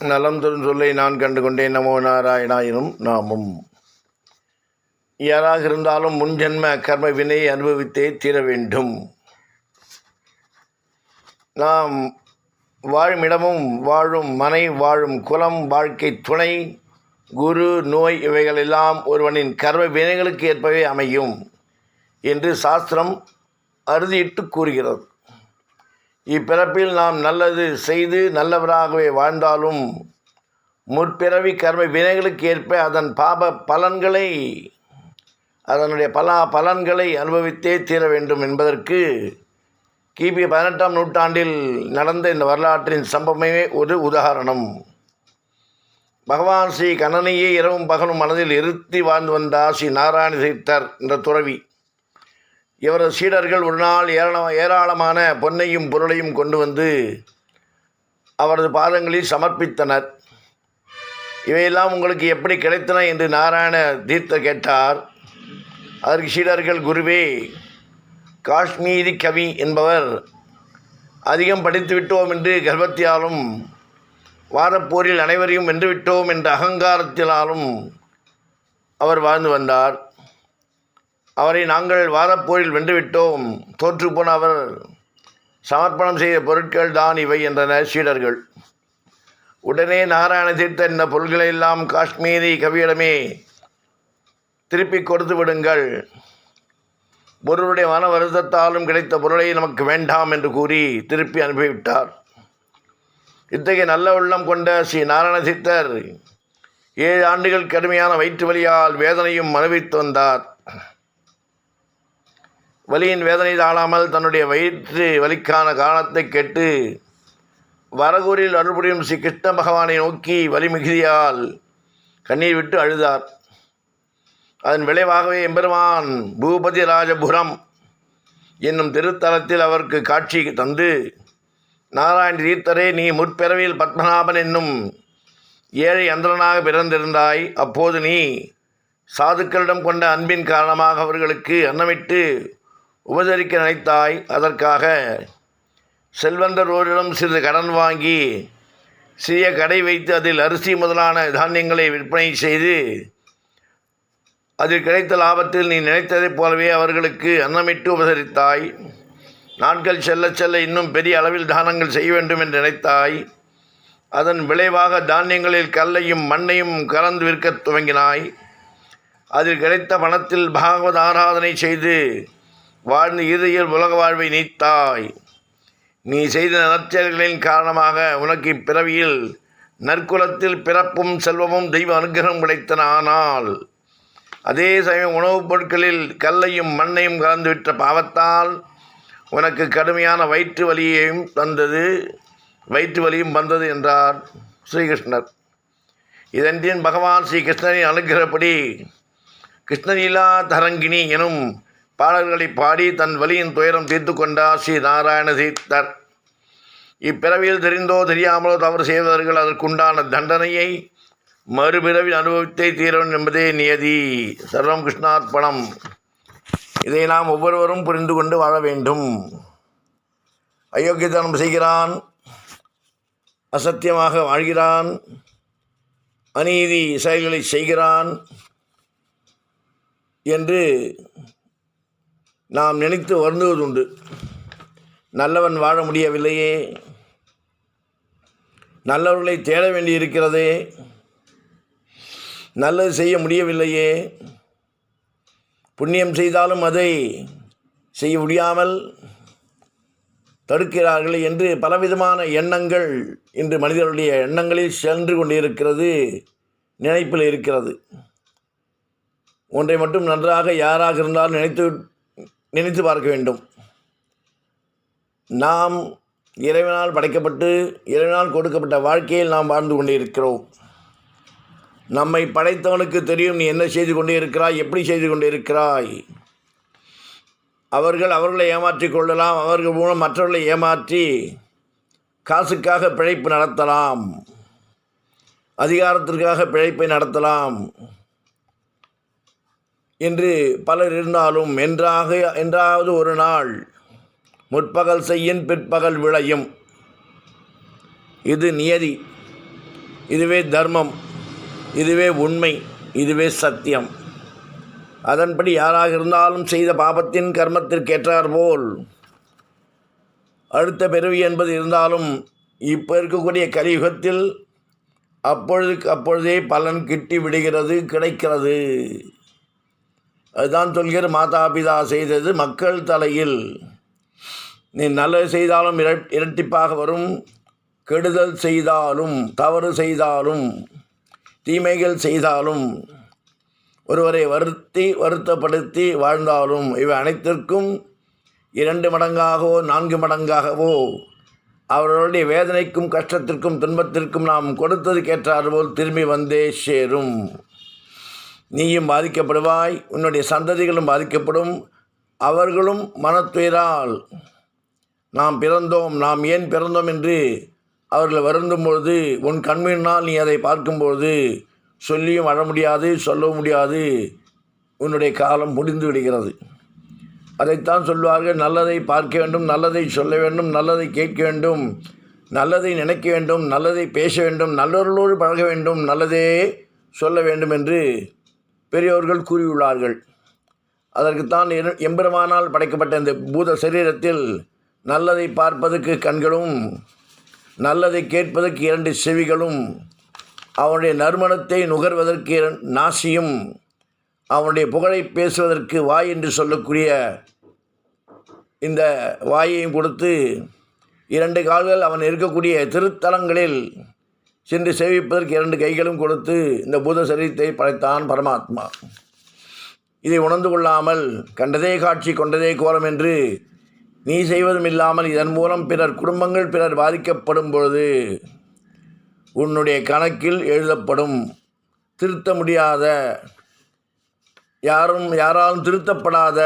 நலம் தரும் சொல்லை நான் கண்டு கொண்டேன் நமோ நாராயணாயினும் நாமும். யாராக இருந்தாலும் முன்ஜென்ம கர்ம வினையை அனுபவித்தே தீர வேண்டும். நாம் வாழும் இடமும் வாழும் மனை வாழும் குலம் வாழ்க்கை துணை குரு நோய் இவைகளெல்லாம் ஒருவனின் கர்ம வினைகளுக்கு ஏற்பவே அமையும் என்று சாஸ்திரம் அறுதியிட்டு கூறுகிறது. இப்பிறப்பில் நாம் நல்லது செய்து நல்லவராகவே வாழ்ந்தாலும் முற்பிறவி கர்ம வினைகளுக்கு ஏற்ப அதன் பாப பலன்களை அதனுடைய பல பலன்களை அனுபவித்தே தீர வேண்டும் என்பதற்கு கிபி பதினெட்டாம் நூற்றாண்டில் நடந்த இந்த வரலாற்றின் சம்பவமே ஒரு உதாரணம். பகவான் ஸ்ரீ கண்ணனையே இரவும் பகலும் மனதில் இருத்தி வாழ்ந்து வந்தார் ஸ்ரீ நாராயண தீர்த்தர் என்ற துறவி. இவரது சீடர்கள் ஒரு நாள் ஏராள ஏராளமான பொன்னையும் பொருளையும் கொண்டு வந்து அவரது பாதங்களில் சமர்ப்பித்தனர். இவையெல்லாம் உங்களுக்கு எப்படி கிடைத்தன? என்று நாராயண தீர்த்த கேட்டார். அதற்கு சீடர்கள் குருவே காஷ்மீரி கவி என்பவர் அதிகம் படித்து விட்டோம் என்று கர்வத்தியாலும் வாரப்போரில் அனைவரையும் வென்றுவிட்டோம் என்ற அகங்காரத்தினாலும் அவர் வாழ்ந்து வந்தார். அவரை நாங்கள் வாரப்போரில் வென்றுவிட்டோம். தோற்றுப்போன அவர் சமர்ப்பணம் செய்த பொருட்கள் தான் இவை என்றனர் சீடர்கள். உடனே நாராயண தீர்த்த இந்த பொருள்களை எல்லாம் காஷ்மீரி கவியிடமே திருப்பி கொடுத்து விடுங்கள். ஒருவருடைய மன வருத்தத்தாலும் கிடைத்த பொருளை நமக்கு வேண்டாம் என்று கூறி திருப்பி அனுப்பிவிட்டார். இத்தகைய நல்ல உள்ளம் கொண்ட ஸ்ரீ நாராயண சித்தர் ஏழு ஆண்டுகள் கடுமையான வயிற்று வலியால் வேதனையும் அனுபவித்து வந்தார். வலியின் வேதனை தாழாமல் தன்னுடைய வயிற்று வலிக்கான காரணத்தை கேட்டு வரகூரில் அருள்புரியும் ஸ்ரீ கிருஷ்ண பகவானை நோக்கி வலி மிகுதியால் கண்ணீர் விட்டு அழுதார். அதன் விளைவாகவே எம்பெருமான் பூபதி ராஜபுரம் என்னும் திருத்தலத்தில் அவருக்கு காட்சி தந்து நாராயண தீர்த்தரே நீ முற்பிறவியில் பத்மநாபன் என்னும் ஏழை அந்தரனாக பிறந்திருந்தாய். அப்போது நீ சாதுக்களிடம் கொண்ட அன்பின் காரணமாக அவர்களுக்கு அன்னமிட்டு உபசரிக்க நினைத்தாய் அதற்காக செல்வந்தர் ஓரிடம் சிறிது கடன் வாங்கி சிறிய கடை வைத்து அதில் அரிசி முதலான தானியங்களை விற்பனை செய்து அதில் கிடைத்த லாபத்தில் நீ நினைத்ததைப் போலவே அவர்களுக்கு அன்னமிட்டு உபசரித்தாய். நாட்கள் செல்ல செல்ல இன்னும் பெரிய அளவில் தானங்கள் செய்ய வேண்டும் என்று நினைத்தாய். அதன் விளைவாக தானியங்களில் கல்லையும் மண்ணையும் கலந்து விற்கத் துவங்கினாய். அதில் கிடைத்த பணத்தில் பாகவத ஆராதனை செய்து வாழ்ந்து இறுதியில் உலக வாழ்வை நீத்தாய். நீ செய்த நற்செயல்களின் காரணமாக உனக்கு இப்பிறவியில் நற்குலத்தில் பிறப்பும் செல்வமும் தெய்வ அனுகிரகம் கிடைத்தன. ஆனால் அதே சமயம் உணவுப் பொருட்களில் கல்லையும் மண்ணையும் கலந்து விட்ட பாவத்தால் உனக்கு கடுமையான வயிற்று வலியையும் தந்தது. வயிற்று வலியும் வந்தது என்றார் ஸ்ரீகிருஷ்ணர். இதன்றின் பகவான் ஸ்ரீகிருஷ்ணரின் அனுகிரகப்படி கிருஷ்ணலீலா தரங்கிணி எனும் பாடல்களை பாடி தன் வலியின் துயரம் தீர்த்து கொண்டார் ஸ்ரீ நாராயண தீர்த்தர் இப்பிறவியில் தெரிந்தோ தெரியாமலோ தவறு செய்தவர்கள் அதற்குண்டான தண்டனையை மறுபிறவில் அனுபவித்தே தீரன் என்பதே நியதி. சர்வம் கிருஷ்ணார்ப்பணம் இதை நாம் ஒவ்வொருவரும் புரிந்து கொண்டு வாழ வேண்டும். அயோக்கியத்தனம் செய்கிறான். அசத்தியமாக வாழ்கிறான். அநீதி செயல்களை செய்கிறான். என்று நாம் நினைத்து வருந்துவதுண்டு. நல்லவன் வாழ முடியவில்லையே. நல்லவர்களை தேட வேண்டியிருக்கிறதே. நல்லது செய்ய முடியவில்லையே. புண்ணியம் செய்தாலும் அதை செய்ய முடியாமல் தடுக்கிறார்கள் என்று பலவிதமான எண்ணங்கள் இன்று மனிதர்களுடைய எண்ணங்களில் சென்று கொண்டிருக்கிறது நினைப்பில் இருக்கிறது. ஒன்றை மட்டும் நன்றாக யாராக இருந்தாலும் நினைத்து நினைத்து பார்க்க வேண்டும். நாம் இறைவனால் படைக்கப்பட்டு இறைவனால் கொடுக்கப்பட்ட வாழ்க்கையில் நாம் வாழ்ந்து கொண்டிருக்கிறோம். நம்மை படைத்தவனுக்கு தெரியும் நீ என்ன செய்து கொண்டே இருக்கிறாய் எப்படி செய்து கொண்டே இருக்கிறாய். அவர்கள் அவர்களை ஏமாற்றிக் கொள்ளலாம் அவர்கள் மூலம் மற்றவர்களை ஏமாற்றி காசுக்காக பிழைப்பு நடத்தலாம். அதிகாரத்திற்காக பிழைப்பை நடத்தலாம். என்று பலர் இருந்தாலும் என்றாக என்றாவது ஒரு நாள் முற்பகல் செய்யின் பிற்பகல் விளையும். இது நியதி இதுவே தர்மம் இதுவே உண்மை இதுவே சத்தியம். அதன்படி யாராக இருந்தாலும் செய்த பாபத்தின் கர்மத்திற்கேற்றார் போல். அடுத்த பிறவி என்பது இருந்தாலும் இப்போ இருக்கக்கூடிய கலியுகத்தில் அப்பொழுதுக்கு அப்பொழுதே பலன் கிட்டி விடுகிறது கிடைக்கிறது. அதுதான் சொல்கிற மாதாபிதா செய்தது மக்கள் தலையில். நீ நல்லது செய்தாலும் இரட்டிப்பாக வரும் கெடுதல் செய்தாலும் தவறு செய்தாலும் தீமைகள் செய்தாலும் ஒருவரை வருத்தி வருத்தப்படுத்தி வாழ்ந்தாலும் இவை அனைத்திற்கும் இரண்டு மடங்காகவோ நான்கு மடங்காகவோ அவர்களுடைய வேதனைக்கும் கஷ்டத்திற்கும் துன்பத்திற்கும் நாம் கொடுத்ததுக்கேற்றார் போல் திரும்பி வந்தே சேரும். நீயும் பாதிக்கப்படுவாய் உன்னுடைய சந்ததிகளும் பாதிக்கப்படும் அவர்களும் மனத்துயரால் நாம் பிறந்தோம் நாம் ஏன் பிறந்தோம் என்று அவர்கள் வருந்தும் பொழுது உன் கண்மீனால் நீ அதை பார்க்கும்பொழுது சொல்லியும் வர முடியாது சொல்லவும் முடியாது. உன்னுடைய காலம் முடிந்து விடுகிறது. அதைத்தான் சொல்வார்கள் நல்லதை பார்க்க வேண்டும் நல்லதை சொல்ல வேண்டும் நல்லதை கேட்க வேண்டும் நல்லதை நினைக்க வேண்டும் நல்லதை பேச வேண்டும் நல்லவர்களோடு பழக வேண்டும் நல்லதே சொல்ல வேண்டும் என்று பெரியோர்கள் கூறியுள்ளார்கள். அதற்குத்தான் எம்பெருமானால் படைக்கப்பட்ட இந்த பூத சரீரத்தில் நல்லதை பார்ப்பதற்கு கண்களும் நல்லதை கேட்பதற்கு இரண்டு செவிகளும் அவனுடைய நறுமணத்தை நுகர்வதற்கு இரண்- நாசியும் அவனுடைய புகழை பேசுவதற்கு வாய் என்று சொல்லக்கூடிய இந்த வாயையும் கொடுத்து இரண்டு கால்கள் அவன் இருக்கக்கூடிய திருத்தலங்களில் சென்று சேவிப்பதற்கு இரண்டு கைகளும் கொடுத்து இந்த பூத சரீரத்தை படைத்தான் பரமாத்மா. இதை உணர்ந்து கொள்ளாமல் கண்டதே காட்சி கொண்டதே கோலம் என்று நீ செய்வதும் இல்லாமல் இதன் மூலம் பிறர் குடும்பங்கள் பிறர் பாதிக்கப்படும் பொழுது உன்னுடைய கணக்கில் எழுதப்படும் திருத்த முடியாத யாரும் யாராலும் திருத்தப்படாத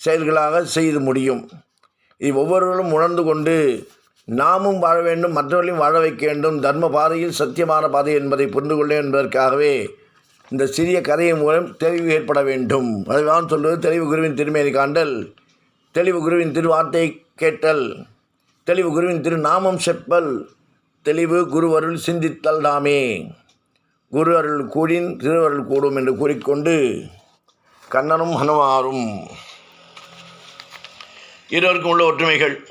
செயல்களாக செய்து முடியும். இது ஒவ்வொருவரும் உணர்ந்து கொண்டு நாமும் வாழ வேண்டும் மற்றவர்களையும் வாழ வைக்க வேண்டும். தர்ம பாதையில் சத்தியமான பாதை என்பதை புரிந்து கொள்ளேன் என்பதற்காகவே இந்த சிறிய கதையின் மூலம் தெளிவு ஏற்பட வேண்டும். அதுதான் சொல்வது தெளிவு குருவின் திருமேனி காண்டல். தெளிவு குருவின் திருவார்த்தை கேட்டல். தெளிவு குருவின் திருநாமம் செப்பல். தெளிவு குருவருள் சிந்தித்தல் நாமே. குரு அருள் கூடின் திருவருள் கூடும் என்று கூறிக்கொண்டு கண்ணனும் ஹனுமாரும் இருவருக்கும் உள்ள ஒற்றுமைகள்.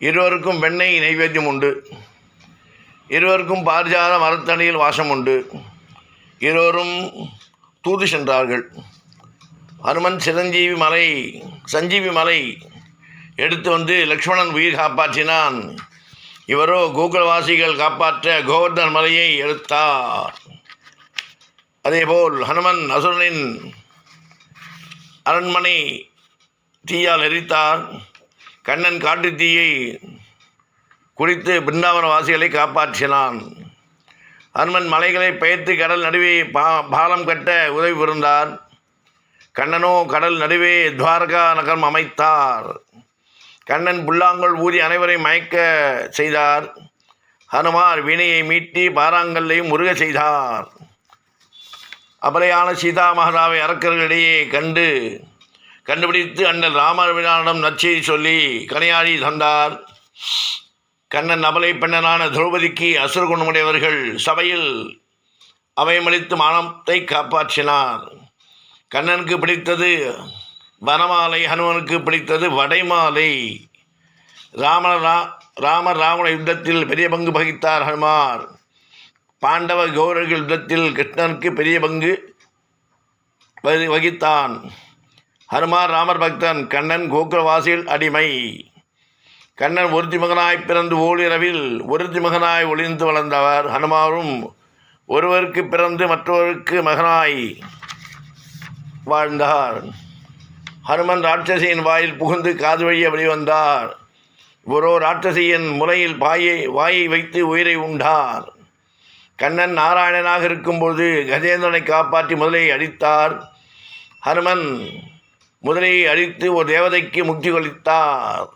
இருவருக்கும் வெண்ணெய் நைவேத்தியம் உண்டு. இருவருக்கும் பாரிஜாத மரத்தடியில் வாசம் உண்டு. இருவரும் தூது சென்றார்கள். ஹனுமன் சிரஞ்சீவி மலை சஞ்சீவி மலை எடுத்து வந்து லக்ஷ்மணன் உயிர் காப்பாற்றினான். இவரோ கோகுலவாசிகள் காப்பாற்ற கோவர்தன் மலையை எடுத்தார். அதேபோல் ஹனுமன் அசுரனின் அரண்மனை தீயால் எரித்தார். கண்ணன் காட்டு தீயை குடித்து பிருந்தாவன வாசிகளை காப்பாற்றினான். அனுமன் மலைகளை பெயர்த்து கடல் நடுவே பா பாலம் கட்ட உதவி புரிந்தார். கண்ணனோ கடல் நடுவே துவாரகா நகரம் அமைத்தார். கண்ணன் புல்லாங்குழல் ஊதி அனைவரை மயக்க செய்தார். ஹனுமார் வீணையை மீட்டி பாராங்கல்லையும் முருக செய்தார். அபலையான சீதா மகதாவை அரக்கர்களிடையே கண்டு கண்டுபிடித்து அண்ணன் ராமபிரானிடம் நற்செய்தி சொல்லி கனையாடி தந்தார். கண்ணன் அபலை பெண்ணனான திரௌபதிக்கு அசுரகுணமுடையவர்கள் சபையில் அவயமளித்து மானத்தை காப்பாற்றினார். கண்ணனுக்கு பிடித்தது வனமாலை ஹனுமனுக்கு பிடித்தது வடைமாலை. ராம ரா ராமர் ராவண யுத்தத்தில் பெரிய பங்கு வகித்தார் ஹனுமார். பாண்டவ கௌரவர்கள் யுத்தத்தில் கிருஷ்ணனுக்கு பெரிய பங்கு வகித்தான். ஹனுமான் ராமர் பக்தன் கண்ணன் கோக்குரவாசியில் அடிமை. கண்ணன் ஒருத்தி மகனாய் பிறந்து ஓளிரவில் ஒருத்தி மகனாய் ஒளிந்து வளர்ந்தவர். ஹனுமாரும் ஒருவருக்கு பிறந்து மற்றொருக்கு மகனாய் வாழ்ந்தார். ஹனுமன் ராட்சசியின் வாயில் புகுந்து காது வழியே வெளிவந்தார் ஒரு ராட்சசியின் முலையில் பாயை வாயை வைத்து உயிரை உண்டார். கண்ணன் நாராயணனாக இருக்கும்போது கஜேந்திரனை காப்பாற்றி முதலையை அடித்தார். ஹனுமன் முதலையை அழித்து ஒரு தேவதைக்கு முக்தி கொளித்தார்.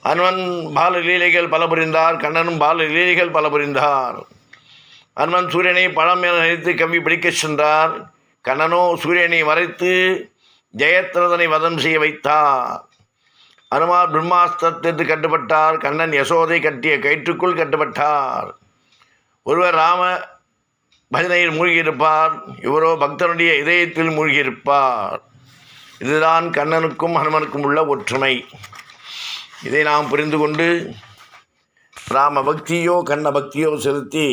அன்வன் பால லீலைகள் பல புரிந்தார் கண்ணனும் பால லீலைகள் பல புரிந்தார். அன்வன் சூரியனை பழம் என நினைத்து கம்பி பிடிக்கச் சென்றார். கண்ணனோ சூரியனை மறைத்து ஜெயத்ரதனை வதம் செய்ய வைத்தார். அனுமார் பிரம்மாஸ்திரத்திற்கு கட்டுப்பட்டார் கண்ணன் யசோதை கட்டிய கயிற்றுக்குள் கட்டுப்பட்டார். ஒருவர் ராம பஜனையில் மூழ்கியிருப்பார் இவரோ பக்தனுடைய இதயத்தில் மூழ்கியிருப்பார். இதுதான் கண்ணனுக்கும் ஹனுமனுக்கும் உள்ள ஒற்றுமை. இதை நாம் புரிந்து கொண்டு ராம பக்தியோ கண்ண பக்தியோ செலுத்தி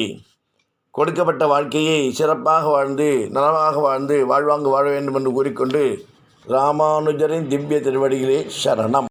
கொடுக்கப்பட்ட வாழ்க்கையை சிறப்பாக வாழ்ந்து நலமாக வாழ்ந்து வாழ்வாங்கு வாழ வேண்டும் என்று கூறிக்கொண்டு ராமானுஜரின் திவ்ய திருவடிகளே சரணம்.